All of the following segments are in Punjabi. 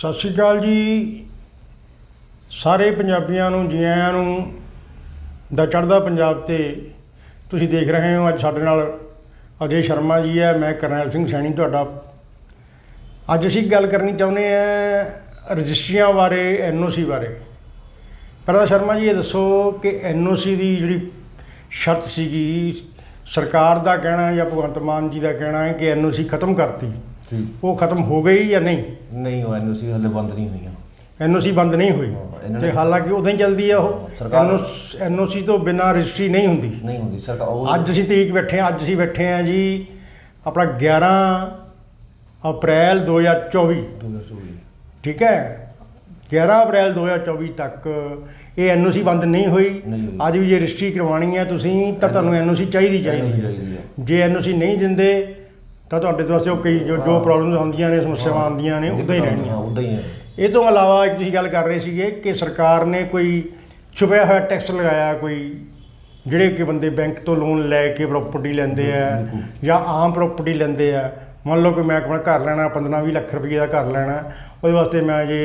ਸਤਿ ਸ਼੍ਰੀ ਅਕਾਲ ਜੀ। ਸਾਰੇ ਪੰਜਾਬੀਆਂ ਨੂੰ ਜੀ ਆਇਆਂ ਨੂੰ ਦਾ ਚੜ੍ਹਦਾ ਪੰਜਾਬ ਤੇ ਤੁਸੀਂ ਦੇਖ ਰਹੇ ਹੋ ਅੱਜ ਸਾਡੇ ਨਾਲ ਅਜੇ ਸ਼ਰਮਾ ਜੀ ਹੈ, ਮੈਂ ਕਰਨੈਲ ਸਿੰਘ ਸੈਣੀ ਤੁਹਾਡਾ। ਅੱਜ ਅਸੀਂ ਗੱਲ ਕਰਨੀ ਚਾਹੁੰਦੇ ਹਾਂ ਰਜਿਸਟਰੀਆਂ ਬਾਰੇ ਐਨਓਸੀ ਬਾਰੇ। ਪਹਿਲਾਂ ਸ਼ਰਮਾ ਜੀ, ਇਹ ਦੱਸੋ ਕਿ ਐਨਓਸੀ ਦੀ ਜਿਹੜੀ ਸ਼ਰਤ ਸੀਗੀ, ਸਰਕਾਰ ਦਾ ਕਹਿਣਾ ਜਾਂ ਭਗਵੰਤ ਮਾਨ ਜੀ ਦਾ ਕਹਿਣਾ ਹੈ ਕਿ ਐਨਓਸੀ ਖਤਮ ਕਰਤੀ। ਠੀਕ। ਉਹ ਖਤਮ ਹੋ ਗਈ ਜਾਂ ਨਹੀਂ? ਨਹੀਂ ਉਹ ਐਨਓਸੀ ਹਲੇ ਬੰਦ ਨਹੀਂ ਹੋਈਆਂ। ਐਨਓਸੀ ਬੰਦ ਨਹੀਂ ਹੋਈ। ਤੇ ਹਾਲਾਂਕਿ ਉਦਾਂ ਹੀ ਚੱਲਦੀ ਆ ਉਹ। ਐਨਓਸੀ ਤੋਂ ਬਿਨਾਂ ਰਜਿਸਟਰੀ ਨਹੀਂ ਹੁੰਦੀ। ਨਹੀਂ ਹੁੰਦੀ ਸਰਕਾਰ ਅੱਜ ਅਸੀਂ ਤਰੀਕ ਬੈਠੇ ਹਾਂ ਅੱਜ ਅਸੀਂ ਬੈਠੇ ਹਾਂ ਜੀ ਆਪਣਾ 11 ਅਪ੍ਰੈਲ 2024 2024 ਠੀਕ ਹੈ? 11 ਅਪ੍ਰੈਲ 2024 ਤੱਕ ਇਹ ਐਨਓਸੀ ਬੰਦ ਨਹੀਂ ਹੋਈ। ਅੱਜ ਵੀ ਜੇ ਰਜਿਸਟਰੀ ਕਰਵਾਉਣੀ ਹੈ ਤੁਸੀਂ ਤਾਂ ਤੁਹਾਨੂੰ ਐਨਓਸੀ ਚਾਹੀਦੀ ਚਾਹੀਦੀ ਜੇ ਐਨਓਸੀ ਨਹੀਂ ਦਿੰਦੇ ਤਾਂ ਤੁਹਾਡੇ ਤੋਂ ਵਾਸਤੇ ਉਹ ਕਈ ਜੋ ਜੋ ਪ੍ਰੋਬਲਮਸ ਆਉਂਦੀਆਂ ਨੇ ਸਮੱਸਿਆਵਾਂ ਆਉਂਦੀਆਂ ਨੇ ਉਦਾਂ ਹੀ ਰਹਿਣੀਆਂ। ਉਦਾਂ ਹੀ ਹੈ ਇਹ ਤੋਂ ਇਲਾਵਾ ਇੱਕ ਤੁਸੀਂ ਗੱਲ ਕਰ ਰਹੇ ਸੀਗੇ ਕਿ ਸਰਕਾਰ ਨੇ ਕੋਈ ਛੁਪਿਆ ਹੋਇਆ ਟੈਕਸ ਲਗਾਇਆ ਕੋਈ ਜਿਹੜੇ ਕਿ ਬੰਦੇ ਬੈਂਕ ਤੋਂ ਲੋਨ ਲੈ ਕੇ ਪ੍ਰਾਪਰਟੀ ਲੈਂਦੇ ਆ। ਜਾਂ ਆਮ ਪ੍ਰਾਪਰਟੀ ਲੈਂਦੇ ਆ। ਮੰਨ ਲਓ ਕਿ ਮੈਂ ਆਪਣਾ ਘਰ ਲੈਣਾ 15-20 ਲੱਖ ਰੁਪਏ ਦਾ ਘਰ ਲੈਣਾ ਉਹਦੇ ਵਾਸਤੇ ਮੈਂ ਜੇ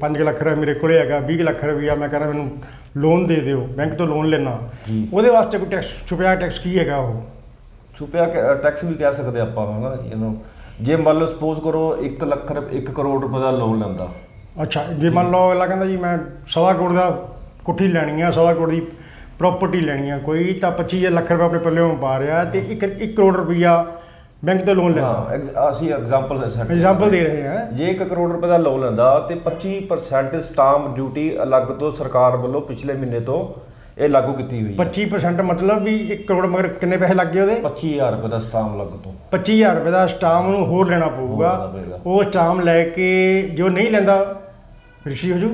5 ਲੱਖ ਰੁਪਏ ਮੇਰੇ ਕੋਲੇ ਹੈਗਾ 20 ਲੱਖ ਰੁਪਇਆ ਮੈਂ ਕਹਿੰਦਾ ਮੈਨੂੰ ਲੋਨ ਦੇ ਦਿਓ ਬੈਂਕ ਤੋਂ ਲੋਨ ਲੈਣਾ। ਉਹਦੇ ਵਾਸਤੇ ਕੋਈ ਟੈਕਸ ਛੁਪਿਆ ਟੈਕਸ ਕੀ ਹੈਗਾ ਉਹ? ਛੁਪਿਆ ਟੈਕਸ ਵੀ ਕਹਿ ਸਕਦੇ ਆਪਾਂ ਹਨਾ ਇਹਨੂੰ। ਜੇ ਮੰਨ ਲਓ ਸਪੋਜ਼ ਕਰੋ 1 ਲੱਖ 1 ਕਰੋੜ ਰੁਪਏ ਦਾ ਲੋਨ ਲੈਂਦਾ। ਅੱਛਾ ਜੇ ਮੰਨ ਲਓ ਅਗਲਾ ਕਹਿੰਦਾ ਜੀ ਮੈਂ ਸਵਾ ਕਰੋੜ ਦਾ ਕੋਠੀ ਲੈਣੀ ਆ ਸਵਾ ਕਰੋੜ ਦੀ ਪ੍ਰਾਪਰਟੀ ਲੈਣੀ ਆ ਕੋਈ ਤਾਂ 25 ਲੱਖ ਰੁਪਏ ਆਪਣੇ ਪੱਲਿਓਂ ਪਾ ਰਿਹਾ ਤੇ 1 1 ਕਰੋੜ ਰੁਪਈਆ ਬੈਂਕ ਤੋਂ ਲੋਨ ਲੈਂਦਾ। ਅਸੀਂ ਐਗਜ਼ਾਮਪਲ ਐਗਜ਼ਾਮਪਲ ਦੇ ਰਹੇ ਹਾਂ ਜੇ 1 ਕਰੋੜ ਰੁਪਏ ਦਾ ਲੋਨ ਲੈਂਦਾ ਤੇ 25% ਸਟਾਂਪ ਡਿਊਟੀ ਅਲੱਗ ਤੋਂ ਸਰਕਾਰ ਵੱਲੋਂ ਪਿਛਲੇ ਮਹੀਨੇ ਤੋਂ ਇਹ ਲਾਗੂ ਕੀਤੀ ਹੋਈ ਹੈ। 25% ਮਤਲਬ ਵੀ 1 ਕਰੋੜ ਮਗਰ ਕਿੰਨੇ ਪੈਸੇ ਲੱਗ ਗਏ ਉਹਦੇ? 25000 ਰੁਪਏ ਦਾ ਸਟਾਂਪ ਲੱਗ ਤੋਂ। 25000 ਰੁਪਏ ਦਾ ਸਟਾਮ ਨੂੰ ਹੋਰ ਲੈਣਾ ਪਊਗਾ। ਉਹ ਸਟਾਮ ਲੈ ਕੇ ਜੋ ਨਹੀਂ ਲੈਂਦਾ ਰਜਿਸਟਰੀ ਹੋ ਜੂ?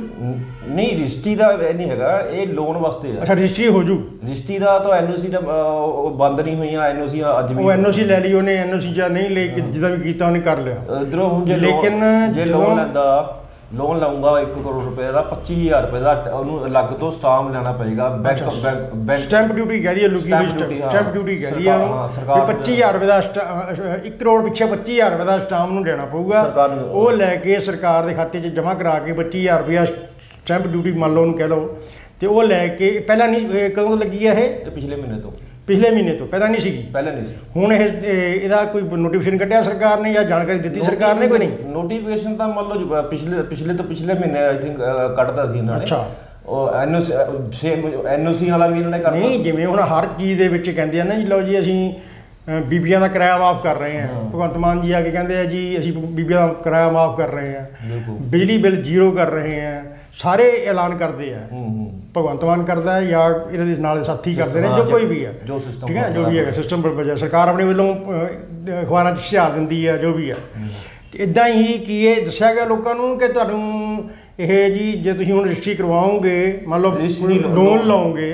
ਨਹੀਂ ਰਜਿਸਟਰੀ ਦਾ ਇਹ ਨਹੀਂ ਹੈਗਾ ਇਹ ਲੋਨ ਵਾਸਤੇ ਆ ਅੱਛਾ ਰਜਿਸਟਰੀ ਹੋ ਜੂ। ਰਜਿਸਟਰੀ ਦਾ ਤਾਂ ਐਨਓਸੀ ਦਾ ਉਹ ਬੰਦ ਨਹੀਂ ਹੋਈਆਂ ਐਨਓਸੀ ਅੱਜ ਵੀ ਉਹ ਐਨਓਸੀ ਲੈ ਲਈ ਉਹਨੇ ਐਨਓਸੀ ਜਾਂ ਨਹੀਂ ਲੈ ਕੇ ਜਿੱਦਾਂ ਵੀ ਕੀਤਾ ਉਹਨੇ ਕਰ ਲਿਆ। ਇਧਰੋਂ ਹੁਣ ਜੇ ਲੇਕਿਨ ਲੋਨ ਲੈਂਦਾ ਲੋਨ ਲਾਉਂਗਾ 1 ਕਰੋੜ ਰੁਪਏ ਦਾ 25000 ਰੁਪਏ ਦਾ ਉਹਨੂੰ ਅਲੱਗ ਤੋਂ ਸਟਾਂਪ ਲੈਣਾ ਪਏਗਾ bank. Bank bank stamp duty ਕਹਦੀ ਹੈ ਲੁਕੀ ਸਟੈਂਪ ਡਿਊਟੀ ਕਹਦੀ ਹੈ ਸਰਕਾਰ- ਉਹਨੂੰ ਹਾਂ, ਸਰਕਾਰ 25000 ਰੁਪਏ ਦਾ 1 ਕਰੋੜ ਪਿੱਛੇ 25000 ਰੁਪਏ ਦਾ ਸਟਾਂਪ ਨੂੰ ਦੇਣਾ ਪਊਗਾ। ਉਹ ਲੈ ਕੇ ਸਰਕਾਰ ਦੇ ਖਾਤੇ 'ਚ ਜਮ੍ਹਾਂ ਕਰਾ ਕੇ 25000 ਰੁਪਇਆ ਸਟੈਂਪ ਡਿਊਟੀ ਮੰਨ ਲਓ ਉਹਨੂੰ ਕਹਿ ਲਓ। ਤੇ ਉਹ ਲੈ ਕੇ ਪਹਿਲਾਂ ਨਹੀਂ ਕਦੋਂ ਲੱਗੀ ਹੈ ਇਹ ਪਿਛਲੇ ਮਹੀਨੇ ਤੋਂ। ਪਿਛਲੇ ਮਹੀਨੇ ਤੋਂ ਪਹਿਲਾਂ ਨਹੀਂ ਸੀਗੀ। ਪਹਿਲੇ ਨਹੀਂ ਸੀ। ਹੁਣ ਇਹ ਇਹ- ਇਹਦਾ ਕੋਈ ਨੋਟੀਫਿਕੇਸ਼ਨ ਕੱਢਿਆ ਸਰਕਾਰ ਨੇ ਜਾਂ ਜਾਣਕਾਰੀ ਦਿੱਤੀ ਸਰਕਾਰ ਨੇ ਕੋਈ ਨਹੀਂ? ਨੋਟੀਫਿਕੇਸ਼ਨ ਤਾਂ ਮੰਨ ਲਓ ਜੀ, ਪਿਛਲੇ ਪਿਛਲੇ ਤੋਂ ਪਿਛਲੇ ਮਹੀਨੇ ਆਈ ਥਿੰਕ ਕੱਢਦਾ ਸੀ ਇਹਨਾਂ ਨੇ। ਅੱਛਾ। ਉਹ ਐਨਓਸੀ ਸੇਮ ਐਨਓਸੀ ਵਾਲਾ ਵੀ ਇਹਨਾਂ ਨੇ ਕਰਤਾ ਨਹੀਂ ਜਿਵੇਂ ਹੁਣ ਹਰ ਚੀਜ਼ ਦੇ ਵਿੱਚ ਕਹਿੰਦੇ ਆ ਨਾ ਜੀ ਲਓ ਜੀ ਅਸੀਂ ਅ, ਬੀਬੀਆਂ ਦਾ ਕਿਰਾਇਆ ਮਾਫ ਕਰ ਰਹੇ ਹਾਂ ਹਾਂ। ਭਗਵੰਤ ਮਾਨ ਜੀ ਆ ਕੇ ਕਹਿੰਦੇ ਆ ਜੀ ਅਸੀਂ ਬੀਬੀਆਂ ਦਾ ਕਿਰਾਇਆ ਮਾਫ ਕਰ ਰਹੇ ਹਾਂ ਬਿਲਕੁਲ। ਬਿਜਲੀ ਬਿੱਲ ਜ਼ੀਰੋ ਕਰ ਰਹੇ ਹਾਂ ਸਾਰੇ ਐਲਾਨ ਕਰਦੇ ਆ। ਹੂੰ ਹੂੰ। ਭਗਵੰਤ ਮਾਨ ਕਰਦਾ ਹੈ ਜਾਂ ਇਹਨਾਂ ਦੇ ਨਾਲ ਸਾਥੀ ਕਰਦੇ ਨੇ ਜੋ ਕੋਈ ਵੀ ਹੈ। ਜੋ ਠੀਕ ਹੈ ਜੋ ਵੀ ਹੈਗਾ ਸਿਸਟਮ ਪਰ ਵਜਾ ਸਰਕਾਰ ਆਪਣੇ ਵੱਲੋਂ ਅਖਬਾਰਾਂ 'ਚ ਇਸ਼ਤਿਹਾਰ ਦਿੰਦੀ ਹੈ ਜੋ ਵੀ ਹੈ। ਇਦਾਂ ਹੀ ਕੀ ਇਹ ਦੱਸਿਆ ਗਿਆ ਲੋਕਾਂ ਨੂੰ ਕਿ ਤੁਹਾਨੂੰ ਇਹ ਜੀ ਜੇ ਤੁਸੀਂ ਹੁਣ ਰਜਿਸਟਰੀ ਕਰਵਾਓਗੇ ਮੰਨ ਲਓ ਲੋਨ ਲਓਗੇ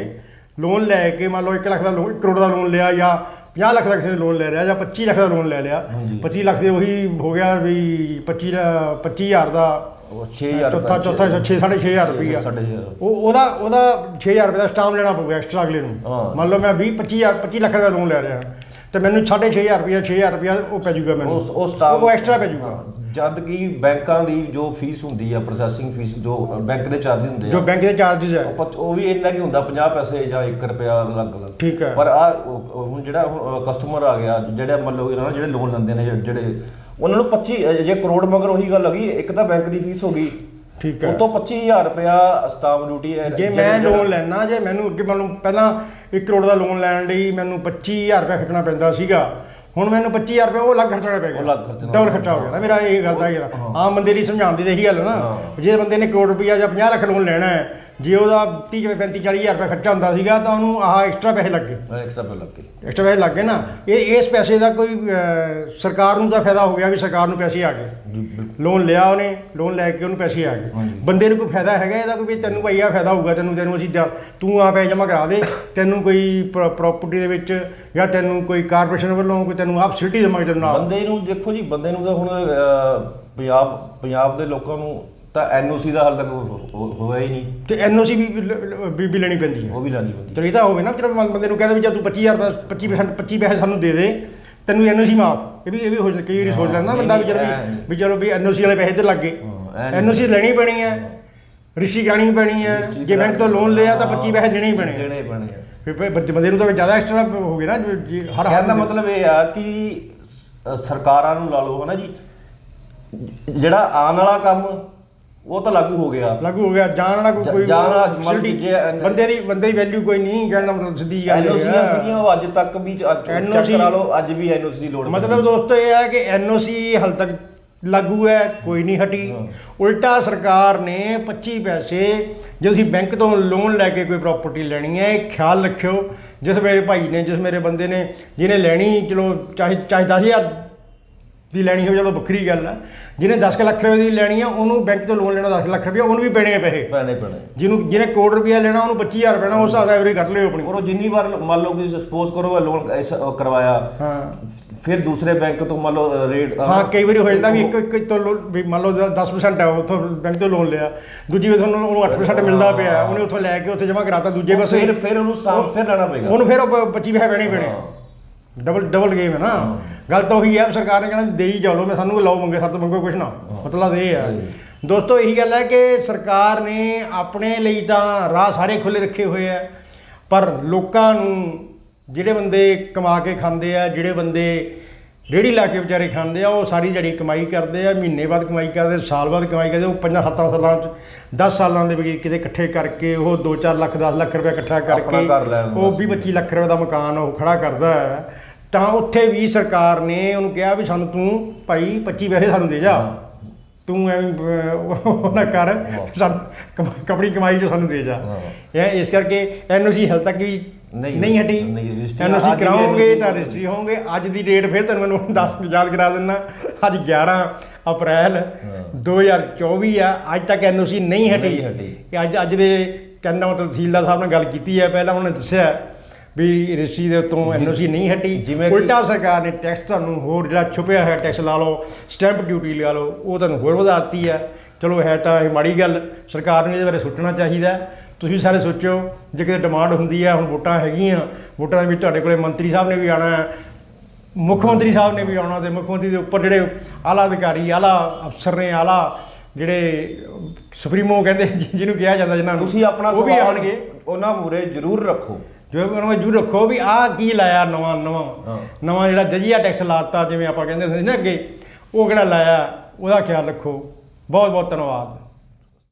ਲੋਨ ਲੈ ਕੇ ਮੰਨ ਲਓ 1 ਲੱਖ ਦਾ ਲੋਨ 1 ਕਰੋੜ ਦਾ ਲੋਨ ਲਿਆ ਜਾਂ 50 ਲੱਖ ਦਾ ਕਿਸੇ ਨੇ ਲੋਨ ਲੈ ਲਿਆ ਜਾਂ 25 ਲੱਖ ਦਾ ਲੋਨ ਲੈ ਲਿਆ। ਹਾਂਜੀ। 25 ਲੱਖ ਦੇ ਉਹੀ ਹੋ ਗਿਆ ਵੀ 25 ਦਾ- 25000 ਦਾ ਉਹ 6000 ਚੌਥਾ ਚੌਥਾ 6 6500 ਰੁਪਈਆ। 6500 ਉਹ ਉਹਦਾ ਉਹਦਾ 6000 ਰੁਪਏ ਦਾ ਸਟਾਮ ਲੈਣਾ ਪਊਗਾ ਐਕਸਟਰਾ ਅਗਲੇ ਨੂੰ। ਹਾਂ। ਮੰਨ ਲਓ ਮੈਂ 20 25000 25 ਲੱਖ ਰੁਪਏ ਲੋਨ ਲੈ ਰਿਹਾ। ਤੇ ਮੈਨੂੰ 6500 ਰੁਪਈਆ 6000 ਰੁਪਈਆ ਉਹ ਪੈ ਜਾਊਗਾ ਮੈਨੂੰ। ਉਹ ਐਕਸਟਰਾ ਪੈ ਜਾਊਗਾ। ਜਦ ਕਿ ਬੈਂਕਾਂ ਦੀ ਜੋ ਫੀਸ ਹੁੰਦੀ ਆ ਪ੍ਰੋਸੈਸਿੰਗ ਫੀਸ ਜੋ ਬੈਂਕ ਦੇ ਚਾਰਜ ਹੁੰਦੇ ਜੋ ਬੈਂਕ ਦੇ ਚਾਰजेस ਹੈ ਉਹ ਵੀ ਇੰਨਾ ਕੀ ਹੁੰਦਾ 50 ਪੈਸੇ ਜਾਂ 1 ਰੁਪਿਆ ਅਲੱਗ ਅਲੱਗ। ਠੀਕ ਹੈ ਪਰ ਆ ਹੁਣ ਜਿਹੜਾ ਕਸਟਮਰ ਆ ਗਿਆ ਜਿਹੜਾ ਮੰਨ ਲਓ ਇਹਨਾਂ ਜਿਹੜੇ ਲੋਨ ਲੈਂਦੇ ਨੇ ਜਿਹੜੇ ਉਹਨਾਂ ਨੂੰ 25 ਜੇ ਕਰੋੜ ਮਗਰ ਉਹੀ ਗੱਲ ਹੈਗੀ ਇੱਕ ਤਾਂ ਬੈਂਕ ਦੀ ਫੀਸ ਹੋ ਗਈ। ਠੀਕ ਹੈ। ਉਹ ਤੋਂ 25000 ਰੁਪਿਆ ਸਟਾਫ ਡਿਊਟੀ ਹੈ ਜੇ ਮੈਂ ਲੋਨ ਲੈਣਾ ਜੇ ਮੈਨੂੰ ਅੱਗੇ ਮੰਨ ਪਹਿਲਾਂ 1 ਕਰੋੜ ਦਾ ਲੋਨ ਲੈਣ ਲਈ ਮੈਨੂੰ 25000 ਰੁਪਏ ਖਰਚਣਾ ਪੈਂਦਾ ਸੀਗਾ ਹੁਣ ਮੈਨੂੰ 25000 ਰੁਪਏ ਉਹ ਅਲੱਗ ਖਰਚਣਾ ਪੈ ਗਿਆ। ਉਹ ਅਲੱਗ ਖਰਚਣਾ ਡਬਲ ਖਰਚਾ ਹੋ ਗਿਆ ਨਾ ਮੇਰਾ ਇਹ ਗੱਲ ਦਾ ਹੀ ਹਾਂ। ਆਮ ਬੰਦੇ ਦੀ ਸਮਝਾਉਣ ਦੀ ਤਾਂ ਇਹੀ ਗੱਲ ਨਾ। ਜੇ ਬੰਦੇ ਨੇ ਕਰੋੜ ਰੁਪਈਆ ਜਾਂ 50 ਲੱਖ ਲੋਨ ਲੈਣਾ ਹੈ ਜੇ ਉਹਦਾ 30 35 40000 ਰੁਪਏ ਖਰਚਾ ਹੁੰਦਾ ਸੀਗਾ ਤਾਂ ਉਹਨੂੰ ਆਹ ਐਕਸਟਰਾ ਪੈਸੇ ਲੱਗੇ ਐਕਸਟਰਾ ਬਿੱਲ ਲੱਗ ਐਕਸਟਰਾ ਪੈਸੇ ਲੱਗ ਗਏ ਨਾ। ਇਹ ਇਸ ਪੈਸੇ ਦਾ ਕੋਈ ਸਰਕਾਰ ਨੂੰ ਤਾਂ ਫਾਇਦਾ ਹੋ ਗਿਆ ਵੀ ਸਰਕਾਰ ਨੂੰ ਪੈਸੇ ਆ ਗਏ। ਲੋਨ ਲਿਆ ਉਹਨੇ ਲੋਨ ਲੈ ਕੇ ਉਹਨੂੰ ਪੈਸੇ ਆ ਗਏ। ਬੰਦੇ ਨੂੰ ਕੋਈ ਫਾਇਦਾ ਹੈਗਾ ਇਹਦਾ ਕੋਈ ਤੈਨੂੰ ਭਾਈ ਆ ਫਾਇਦਾ ਹੋਊਗਾ ਤੈਨੂੰ ਤੈਨੂੰ ਅਸੀਂ ਤੂੰ ਆ ਪੈਸੇ ਜਮ੍ਹਾਂ ਕਰਾ ਦੇ ਤੈਨੂੰ ਕੋਈ ਪ੍ਰਾਪਰਟੀ ਦੇ ਵਿੱਚ ਜਾਂ ਤੈਨੂੰ ਕੋਈ ਕਾਰਪੋਰੇਸ਼ਨ ਵੱਲੋਂ ਕੋਈ ਤੈਨੂੰ ਆਪ ਫੈਸਿਲਿਟੀ ਦੇਵਾਂਗੇ ਤੈਨੂੰ ਨਾਲ। ਬੰਦੇ ਨੂੰ ਦੇਖੋ ਜੀ ਬੰਦੇ ਨੂੰ ਤਾਂ ਹੁਣ ਅਹ, ਪੰਜਾਬ ਪੰਜਾਬ ਦੇ ਲੋਕਾਂ ਨੂੰ ਤਾਂ ਐਨਓਸੀ ਦਾ ਹਾਲ ਤੱਕ ਹੋ- ਹੋ- ਹੋਇਆ ਹੀ ਨਹੀਂ। ਤੇ ਐਨਓਸੀ ਵੀ ਲ- ਲ- ਵੀ ਵੀ ਲੈਣੀ ਪੈਂਦੀ ਹੈ। ਉਹ ਵੀ ਲਾਣੀ ਪੈਂਦੀ ਤੇ ਇਹ ਤਾਂ ਹੋਵੇ ਨਾ ਤੇਰੇ ਬੰਦੇ ਨੂੰ ਕਹਿੰਦੇ ਵੀ ਜੇ ਤੂੰ 25000 ਰੁਪਏ 25% 25 ਪੈਸੇ ਸਾਨੂੰ ਦੇ ਦੇ ਤੈਨੂੰ ਐਨਓਸੀ ਮਾਫ। ਇਹ ਵੀ ਇਹ ਵੀ ਹੋ ਜਾਂਦਾ ਕਈ ਵਾਰੀ ਸੋਚ ਲੈਂਦਾ ਬੰਦਾ ਵੀ ਚਲੋ ਵੀ ਵੀ ਚਲੋ ਵੀ ਐਨਓਸੀ ਵਾਲੇ ਪੈਸੇ ਤੇ ਲੱਗ ਗਏ। ਹਾਂ ਐ ਨਹੀਂ। ਐਨਓਸੀ ਲੈਣੀ ਪੈਣੀ ਹੈ ਰਿਸ਼ੀ ਕਰਾਣੀ ਪੈਣੀ ਹੈ ਜੇ ਬੈਂਕ ਤੋਂ ਲੋਨ ਲਿਆ ਤਾਂ 25 ਪੈਸੇ ਦੇਣੇ ਹੀ ਪੈਣੇ ਆ। ਦੇਣੇ ਹੀ ਪੈਣੇ ਆ। ਫਿਰ ਫਿਰ ਬੰਦੇ ਨੂੰ ਤਾਂ ਜ਼ਿਆਦਾ ਐਕਸਟਰਾ ਹੋ ਗਿਆ ਨਾ ਜੇ- ਜੇ ਹਰ ਕਹਿਣ ਦਾ ਹਰ ਮਤਲਬ ਇਹ ਆ ਕਿ ਅ, ਸਰਕਾਰਾਂ ਨੂੰ ਲਾ ਲਓ ਹਨਾ ਜੀ। ਜਿਹੜਾ ਆਉਣ ਵਾਲਾ ਕੰਮ ਉਹ ਤਾਂ ਲਾਗੂ ਹੋ ਗਿਆ। ਲਾਗੂ ਹੋ ਗਿਆ ਜਾਣ ਵਾਲਾ ਕੋਈ ਜਾ- ਕੋਈ ਜਾਣ ਵਾਲਾ ਮਤਲਬ facility- ਜੇ ਐਨ- ਬੰਦੇ ਦੀ ਬੰਦੇ ਦੀ ਵੈਲਿਊ ਕੋਈ ਨਹੀਂ ਕਹਿਣ ਦਾ ਮਤਲਬ ਸਿੱਧੀ ਗੱਲ ਇਹ ਐਨਓਸੀ ਹੈ ਸੀਗੀਆਂ ਉਹ ਅੱਜ ਤੱਕ ਵੀ ਚੈੱਕ NOC ਕਰਾ ਲਓ ਅੱਜ ਵੀ ਐਨਓਸੀ ਦੀ ਲੋੜ ਮਤਲਬ ਦੋਸਤੋ ਇਹ ਹੈ ਕਿ ਐਨਓਸੀ ਹਾਲ ਤੱਕ ਲਾਗੂ ਹੈ ਕੋਈ ਨਹੀਂ ਹਟੀ। ਉਲਟਾ ਸਰਕਾਰ ਨੇ 25 ਪੈਸੇ ਜੇ ਤੁਸੀਂ ਬੈਂਕ ਤੋਂ ਲੋਨ ਲੈ ਕੇ ਕੋਈ ਪ੍ਰਾਪਰਟੀ ਲੈਣੀ ਹੈ ਇਹ ਖਿਆਲ ਰੱਖਿਓ ਜਿਸ ਮੇਰੇ ਭਾਈ ਨੇ ਜਿਸ ਮੇਰੇ ਬੰਦੇ ਨੇ ਜਿਹਨੇ ਲੈਣੀ ਚਲੋ ਚਾਹੇ ਚਾਹੇ 10000 ਦੀ ਲੈਣੀ ਹੋਵੇ ਚਲੋ ਵੱਖਰੀ ਗੱਲ ਹੈ ਜਿਹਨੇ 10 ਕੁ ਲੱਖ ਰੁਪਏ ਦੀ ਲੈਣੀ ਹੈ ਉਹਨੂੰ ਬੈਂਕ ਤੋਂ ਲੋਨ ਲੈਣਾ 10 ਲੱਖ ਰੁਪਏ ਉਹਨੂੰ ਵੀ ਪੈਣੇ ਆ ਪੈਸੇ। ਪੈਣੇ ਪੈਣੇ। ਜਿਹਨੂੰ ਜਿਹਨੇ ਕਰੋੜ ਰੁਪਇਆ ਲੈਣਾ ਉਹਨੂੰ 25000 ਪੈਣਾ ਉਸ ਹਿਸਾਬ ਨਾਲ ਐਵਰੇਜ ਕੱਢ ਲਿਓ ਆਪਣੀ। ਔਰ ਉਹ ਜਿੰਨੀ ਵਾਰ ਮੰਨ ਲਓ ਕਿ ਸਪੋਜ਼ ਕਰੋ ਲੋਨ ਕਰਵਾਇਆ ਹਾਂ। ਫਿਰ ਦੂਸਰੇ ਬੈਂਕ ਤੋਂ ਮੰਨ ਲਓ ਰੇਟ ਹਾਂ ਕਈ ਵਾਰੀ ਹੋ ਜਾਂਦਾ ਵੀ ਇੱਕ ਇੱਕ ਤੋਂ ਵੀ ਮੰਨ ਲਓ 10% ਹੈ ਉਥੋਂ ਬੈਂਕ ਤੋਂ ਲੋਨ ਲਿਆ। ਦੂਜੀ ਵਾਰ ਤੁਹਾਨੂੰ ਉਹਨੂੰ 8% ਮਿਲਦਾ ਪਿਆ ਉਹਨੇ ਉੱਥੋਂ ਲੈ ਕੇ ਉੱਥੇ ਜਮ੍ਹਾਂ ਕਰਾਤਾ ਦੂਜੇ ਪਾਸੇ। ਫਿਰ ਫਿਰ ਉਹਨੂੰ ਸਟਾਮ ਫਿਰ ਲੈਣਾ ਪਏਗਾ। ਉਹਨੂੰ ਫਿਰ ਉਹ ਪ- 25 ਪੈਸੇ ਪੈਣੇ ਪੈਣੇ। ਡਬਲ ਡਬਲ ਗੇਮ ਹੈ ਨਾ। ਗੱਲ ਤਾਂ ਉਹੀ ਹੈ ਸਰਕਾਰ ਨੇ ਕਹਿਣਾ ਦੇ ਹੀ ਜਾਓ ਮੈਂ ਸਾਨੂੰ ਲਾਓ ਮੰਗੇ ਸਾਡੇ ਮੰਗੋ ਕੁਛ ਨਾ। ਮਤਲਬ ਇਹ ਹੈ ਦੋਸਤੋ ਇਹੀ ਗੱਲ ਹੈ ਕਿ ਸਰਕਾਰ ਨੇ ਆਪਣੇ ਲਈ ਤਾਂ ਰਾਹ ਸਾਰੇ ਖੁੱਲੇ ਰੱਖੇ ਹੋਏ ਆ ਪਰ ਲੋਕਾਂ ਨੂੰ ਜਿਹੜੇ ਬੰਦੇ ਕਮਾ ਕੇ ਖਾਂਦੇ ਆ ਜਿਹੜੇ ਬੰਦੇ ਰੇੜੀ ਲਾ ਕੇ ਵਿਚਾਰੇ ਖਾਂਦੇ ਆ ਉਹ ਸਾਰੀ ਜਿਹੜੀ ਕਮਾਈ ਕਰਦੇ ਆ ਮਹੀਨੇ ਬਾਅਦ ਕਮਾਈ ਕਰਦੇ ਸਾਲ ਬਾਅਦ ਕਮਾਈ ਕਰਦੇ ਉਹ ਪੰਜਾਂ ਸੱਤਾਂ ਸਾਲਾਂ ਚ 10 ਸਾਲਾਂ ਦੇ ਵਿੱਚ ਕਿਤੇ ਇਕੱਠੇ ਕਰਕੇ ਉਹ 2-4 ਲੱਖ 10 ਲੱਖ ਰੁਪਏ ਇਕੱਠਾ ਕਰਕੇ ਉਹ 20-25 ਲੱਖ ਰੁਪਏ ਦਾ ਮਕਾਨ ਉਹ ਖੜਾ ਕਰਦਾ ਤਾਂ ਉੱਥੇ ਵੀ ਸਰਕਾਰ ਨੇ ਉਹਨੂੰ ਕਿਹਾ ਵੀ ਸਾਨੂੰ ਤੂੰ ਭਾਈ 25 ਪੈਸੇ ਸਾਨੂੰ ਦੇ ਜਾ। ਤੂੰ ਐਵੇਂ ਉਹ ਨਾ ਕਰ ਸਾਨੂੰ ਆਪਣੀ ਕਮਾਈ ਜੋ ਸਾਨੂੰ ਦੇ ਜਾ। ਇਹ ਇਸ ਕਰਕੇ ਐਨਓਸੀ ਹਾਲ ਤੱਕ ਵੀ ਨਹੀਂ- ਨਹੀਂ ਹਟੀ। ਐਨਓਸੀ NOC ਤਾਂ ਰਜਿਸਟਰੀ ਹੋਵੋਗੇ ਅੱਜ ਦੀ ਡੇਟ ਫਿਰ ਤੁਹਾਨੂੰ ਮੈਨੂੰ 10 ਯਾਦ ਕਰਾ ਦਿੰਦਾ ਅੱਜ 11 ਅਪ੍ਰੈਲ 2024 ਆ। ਅੱਜ ਤੱਕ ਐਨਓਸੀ ਨਹੀਂ ਹਟੀ। ਨਹੀਂ ਹਟੀ। ਕਿ ਅੱਜ ਅੱਜ ਦੇ ਕਹਿੰਦਾ ਮਤਲਬ ਤਹਿਸੀਲਦਾਰ ਸਾਹਿਬ ਨਾਲ ਗੱਲ ਕੀਤੀ ਹੈ ਪਹਿਲਾਂ ਉਹਨੇ ਦੱਸਿਆ ਵੀ ਰਜਿਸਟਰੀ ਦੇ ਉੱਤੋਂ ਐਨਓਸੀ ਨਹੀਂ ਹਟੀ। ਜਿਵੇਂ ਉਲਟਾ ਸਰਕਾਰ ਨੇ ਟੈਕਸ ਤੁਹਾਨੂੰ ਹੋਰ ਜਿਹੜਾ ਛੁਪਿਆ ਹੋਇਆ ਟੈਕਸ ਲਾ ਲਓ ਸਟੈਂਪ ਡਿਊਟੀ ਲਾ ਲਓ ਉਹ ਤੁਹਾਨੂੰ ਹੋਰ ਵਧਾ ਦਿੱਤੀ ਹੈ। ਚਲੋ ਹੈ ਤਾਂ ਇਹ ਮਾੜੀ ਗੱਲ ਸਰਕਾਰ ਨੂੰ ਇਹਦੇ ਬਾਰੇ ਸੋਚਣਾ ਚਾਹੀਦਾ। ਤੁਸੀਂ ਸਾਰੇ ਸੋਚੋ ਜੇ ਕਿਤੇ ਡਿਮਾਂਡ ਹੁੰਦੀ ਹੈ ਹੁਣ ਵੋਟਾਂ ਹੈਗੀਆਂ ਵੋਟਾਂ ਵਿੱਚ ਤੁਹਾਡੇ ਕੋਲੇ ਮੰਤਰੀ ਸਾਹਿਬ ਨੇ ਵੀ ਆਣਾ ਹੈ ਮੁੱਖ ਮੰਤਰੀ ਸਾਹਿਬ ਨੇ ਵੀ ਆਉਣਾ ਤੇ ਮੁੱਖ ਮੰਤਰੀ ਦੇ ਉੱਪਰ ਜਿਹੜੇ ਆਲਾ ਅਧਿਕਾਰੀ ਆਲਾ ਅਫਸਰ ਨੇ ਆਲਾ ਜਿਹੜੇ ਸੁਪਰੀਮੋ ਕਹਿੰਦੇ ਜਿਹਨੂੰ ਕਿਹਾ ਜਾਂਦਾ ਜਿਨ੍ਹਾਂ ਨੂੰ ਤੁਸੀਂ ਆਪਣਾ ਉਹ ਵੀ ਆਉਣਗੇ। ਉਹਨਾਂ ਮੂਰੇ ਜ਼ਰੂਰ ਰੱਖੋ। ਜੋ ਉਹਨਾਂ ਨੂੰ ਜਰੂਰ ਰੱਖੋ ਵੀ ਆਹ ਕੀ ਲਾਇਆ ਨਵਾਂ ਨਵਾਂ। ਨਵਾਂ ਜਿਹੜਾ ਜਜੀਆ ਟੈਕਸ ਲਾਤਾ ਜਿਵੇਂ ਆਪਾਂ ਕਹਿੰਦੇ ਹੁੰਦੇ ਸੀ ਨਾ ਅੱਗੇ ਉਹ ਕਿਹੜਾ ਲਾਇਆ? ਉਹਦਾ ਖਿਆਲ ਰੱਖੋ। ਬਹੁਤ ਬਹੁਤ ਧੰਨਵਾਦ।